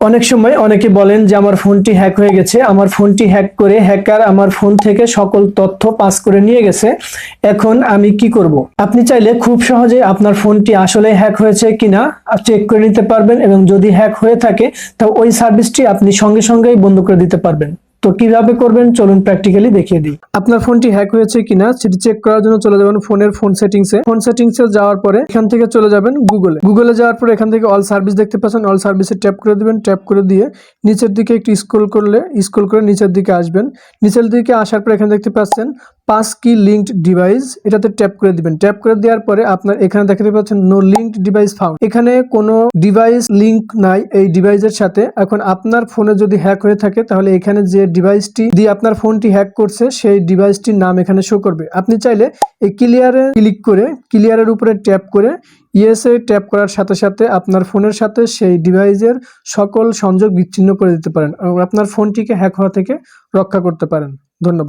অনেক সময় অনেকে বলেন যে, আমার ফোনটি হ্যাক হয়ে গেছে। আমার ফোনটি হ্যাক করে হ্যাকার আমার ফোন থেকে সকল তথ্য পাস করে নিয়ে গেছে। এখন আমি কি করব? আপনি চাইলে খুব সহজে আপনার ফোনটি আসলে হ্যাক হয়েছে কিনা চেক করে নিতে পারবেন এবং যদি হ্যাক হয়ে থাকে, তা ওই সার্ভিসটি আপনি সঙ্গে সঙ্গেই বন্ধ করে দিতে পারবেন। তো কীভাবে করবেন চলুন প্র্যাকটিক্যালি দেখিয়ে দিই। আপনার ফোনটি হ্যাক হয়েছে কিনা সেটি চেক করার জন্য চলে যাবেন ফোনের ফোন সেটিংস এ। ফোন সেটিংস এ যাওয়ার পরে এখান থেকে চলে যাবেন গুগলে গুগলে যাওয়ার পরে এখান থেকে অল সার্ভিস দেখতে পাচ্ছেন। অল সার্ভিসে ট্যাপ করে দিবেন। ট্যাপ করে দিয়ে নিচের দিকে একটু স্ক্রল করলে স্ক্রল করে নিচের দিকে আসবেন। নিচের দিকে আসার পর এখানে দেখতে পাচ্ছেন পাস কি লিঙ্কড ডিভাইস, এটাতে ট্যাপ করে দিবেন। ট্যাপ করে দেওয়ার পরে আপনার এখানে দেখতে পাচ্ছেন নো লিঙ্কড ডিভাইস ফাউন্ড এখানে কোনো ডিভাইস লিংক নাই এই ডিভাইসের সাথে। এখন আপনার ফোনে যদি হ্যাক হয়ে থাকে, তাহলে এখানে যে ডিভাইসটি দিয়ে আপনার ফোনটি হ্যাক করছে, সেই ডিভাইসটির নাম এখানে শো করবে। আপনি চাইলে এই ক্লিয়ারে ক্লিক করে ক্লিয়ারের উপরে ট্যাপ করে ইয়েসে ট্যাপ করার সাথে সাথে আপনার ফোনের সাথে সেই ডিভাইসের সকল সংযোগ বিচ্ছিন্ন করে দিতে পারেন। আপনার ফোনটিকে হ্যাক হওয়া থেকে রক্ষা করতে পারেন। ধন্যবাদ।